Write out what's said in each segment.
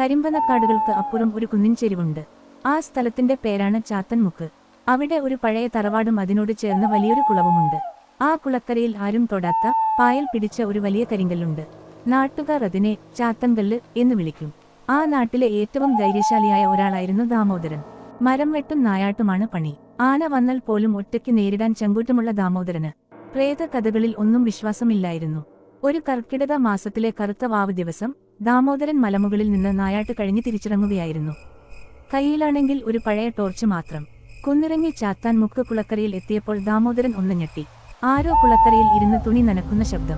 കരിമ്പനക്കാടുകൾക്ക് അപ്പുറം ഒരു കുന്നിൻ ചെരിവുണ്ട് ആ സ്ഥലത്തിന്റെ പേരാണ് ചാത്തൻമുക്ക്. അവിടെ ഒരു പഴയ തറവാടും അതിനോട് ചേർന്ന് വലിയൊരു കുളവുമുണ്ട്. ആ കുളക്കരയിൽ ആരും തൊടാത്ത പായൽ പിടിച്ച ഒരു വലിയ കരിങ്കല്ലുണ്ട്. നാട്ടുകാർ അതിനെ ചാത്തൻകല്ല് എന്ന് വിളിക്കും. ആ നാട്ടിലെ ഏറ്റവും ധൈര്യശാലിയായ ഒരാളായിരുന്നു ദാമോദരൻ. മരം വെട്ടും നായാട്ടുമാണ് പണി. ആന വന്നാൽ പോലും ഒറ്റയ്ക്ക് നേരിടാൻ ചങ്കൂറ്റമുള്ള ദാമോദരന് പ്രേത കഥകളിൽ ഒന്നും വിശ്വാസമില്ലായിരുന്നു. ഒരു കർക്കിടക മാസത്തിലെ കറുത്ത വാവ് ദിവസം ദാമോദരൻ മലമുകളിൽ നിന്ന് നായാട്ട് കഴിഞ്ഞ് തിരിച്ചിറങ്ങുകയായിരുന്നു. കയ്യിലാണെങ്കിൽ ഒരു പഴയ ടോർച്ച് മാത്രം. കുന്നിറങ്ങി ചാത്താൻ മുക്ക് കുളക്കരയിൽ എത്തിയപ്പോൾ ദാമോദരൻ ഒന്ന് ഞെട്ടി. ആരോ കുളക്കരയിൽ ഇരുന്ന് തുണി നനക്കുന്ന ശബ്ദം.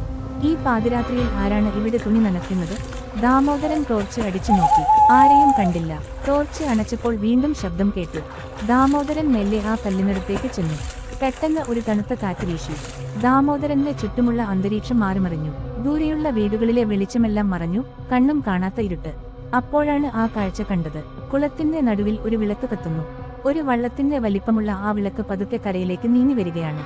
ഈ പാതിരാത്രിയിൽ ആരാണ് ഇവിടെ തുണി നനക്കുന്നത്? ദാമോദരൻ ടോർച്ച് അടിച്ചു നോക്കി. ആരെയും കണ്ടില്ല. ടോർച്ച് അണച്ചപ്പോൾ വീണ്ടും ശബ്ദം കേട്ടു. ദാമോദരൻ മെല്ലെ ആ കല്ലിനടുത്തേക്ക് ചെന്നു. പെട്ടെന്ന് ഒരു തണുത്ത കാറ്റ് വീശി ദാമോദരന്റെ ചുറ്റുമുള്ള അന്തരീക്ഷം മാറിമറിഞ്ഞു. ദൂരെയുള്ള വീടുകളിലെ വെളിച്ചമെല്ലാം മറഞ്ഞു കണ്ണും കാണാത്ത ഇരുട്ട്. അപ്പോഴാണ് ആ കാഴ്ച കണ്ടത്. കുളത്തിന്റെ നടുവിൽ ഒരു വിളക്ക് കത്തുന്നു. ഒരു വള്ളത്തിന്റെ വലിപ്പമുള്ള ആ വിളക്ക് പതുക്കെ കരയിലേക്ക് നീങ്ങി വരികയാണ്.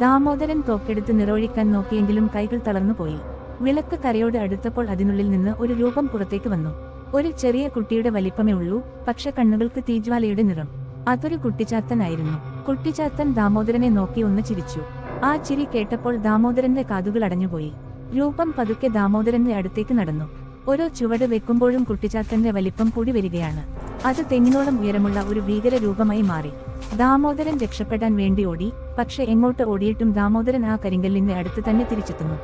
ദാമോദരൻ തോക്കെടുത്ത് നിറൊഴിക്കാൻ നോക്കിയെങ്കിലും കൈകൾ തളർന്നുപോയി വിളക്ക് കരയോട് അടുത്തപ്പോൾ അതിനുള്ളിൽ നിന്ന് ഒരു രൂപം പുറത്തേക്ക് വന്നു. ഒരു ചെറിയ കുട്ടിയുടെ വലിപ്പമേ ഉള്ളൂ പക്ഷെ കണ്ണുകൾക്ക് തീജ്വാലയുടെ നിറം. അതൊരു കുട്ടിച്ചാത്തനായിരുന്നു. കുട്ടിച്ചാത്തൻ ദാമോദരനെ നോക്കി ഒന്ന് ചിരിച്ചു. ആ ചിരി കേട്ടപ്പോൾ ദാമോദരന്റെ കാതുകൾ അടഞ്ഞുപോയി. രൂപം പതുക്കെ ദാമോദരന്റെ അടുത്തേക്ക് നടന്നു. ഓരോ ചുവട് വെക്കുമ്പോഴും കുട്ടിച്ചാത്തന്റെ വലിപ്പം കൂടി വരികയാണ്. അത് തെങ്ങിനോളം ഉയരമുള്ള ഒരു ഭീകര രൂപമായി മാറി. ദാമോദരൻ രക്ഷപ്പെടാൻ വേണ്ടി ഓടി പക്ഷെ എങ്ങോട്ട് ഓടിയിട്ടും ദാമോദരൻ ആ കരിങ്കല്ലിന്റെ അടുത്ത് തന്നെ തിരിച്ചെത്തുന്നു.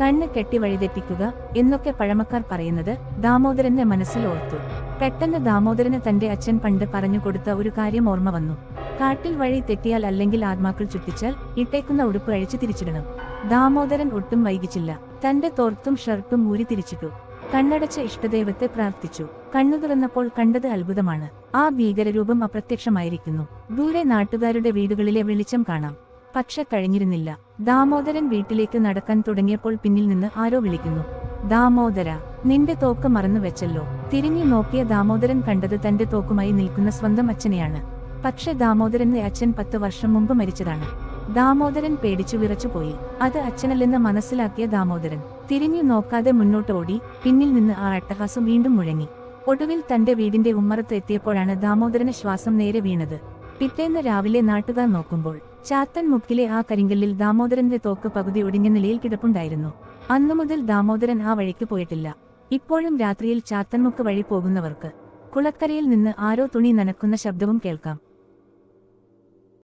കണ്ണ് കെട്ടി വഴിതെറ്റിക്കുക എന്നൊക്കെ പഴമക്കാർ പറയുന്നത് ദാമോദരന്റെ മനസ്സിൽ ഓർത്തു. പെട്ടെന്ന് ദാമോദരന് തന്റെ അച്ഛൻ പണ്ട് പറഞ്ഞു കൊടുത്ത ഒരു കാര്യം ഓർമ്മ വന്നു. കാട്ടിൽ വഴി തെറ്റിയാൽ അല്ലെങ്കിൽ ആത്മാക്കൾ ചുറ്റിച്ചാൽ ഇട്ടേക്കുന്ന ഉടുപ്പ് അഴിച്ചു തിരിച്ചിടണം. ദാമോദരൻ ഒട്ടും വൈകിച്ചില്ല. തന്റെ തോർത്തും ഷർട്ടും ഊരി തിരിച്ചിട്ടു. കണ്ണടച്ച ഇഷ്ടദൈവത്തെ പ്രാർത്ഥിച്ചു. കണ്ണു തുറന്നപ്പോൾ കണ്ടത് അത്ഭുതമാണ്. ആ ഭീകരരൂപം അപ്രത്യക്ഷമായിരിക്കുന്നു. ദൂരെ നാട്ടുകാരുടെ വീടുകളിലെ വെളിച്ചം കാണാം. പക്ഷെ കഴിഞ്ഞിരുന്നില്ല. ദാമോദരൻ വീട്ടിലേക്ക് നടക്കാൻ തുടങ്ങിയപ്പോൾ പിന്നിൽ നിന്ന് ആരോ വിളിക്കുന്നു. ദാമോദര നിന്റെ തോക്ക് മറന്നു വെച്ചല്ലോ തിരിഞ്ഞു നോക്കിയ ദാമോദരൻ കണ്ടത് തന്റെ തോക്കുമായി നിൽക്കുന്ന സ്വന്തം അച്ഛനെയാണ്. പക്ഷെ ദാമോദരന്റെ അച്ഛൻ പത്ത് വർഷം മുമ്പ് മരിച്ചതാണ്. ദാമോദരൻ പേടിച്ചു വിറച്ചുപോയി. അത് അച്ഛനല്ലെന്ന് മനസ്സിലാക്കിയ ദാമോദരൻ തിരിഞ്ഞു നോക്കാതെ മുന്നോട്ട് ഓടി പിന്നിൽ നിന്ന് ആ അട്ടഹാസം വീണ്ടും മുഴങ്ങി. ഒടുവിൽ തന്റെ വീടിന്റെ ഉമ്മറത്ത് എത്തിയപ്പോഴാണ് ദാമോദരന് ശ്വാസം നേരെ വീണത്. പിറ്റേന്ന് രാവിലെ നാട്ടുകാർ നോക്കുമ്പോൾ ചാത്തൻ മുക്കിലെ ആ കരിങ്കല്ലിൽ ദാമോദരന്റെ തോക്ക് പകുതി ഒടിഞ്ഞ നിലയിൽ കിടപ്പുണ്ടായിരുന്നു. അന്നുമുതൽ ദാമോദരൻ ആ വഴിക്ക് പോയിട്ടില്ല. ഇപ്പോഴും രാത്രിയിൽ ചാത്തൻമുക്ക് വഴി പോകുന്നവർക്ക് കുളക്കരയിൽ നിന്ന് ആരോ തുണി നനക്കുന്ന ശബ്ദവും കേൾക്കാം.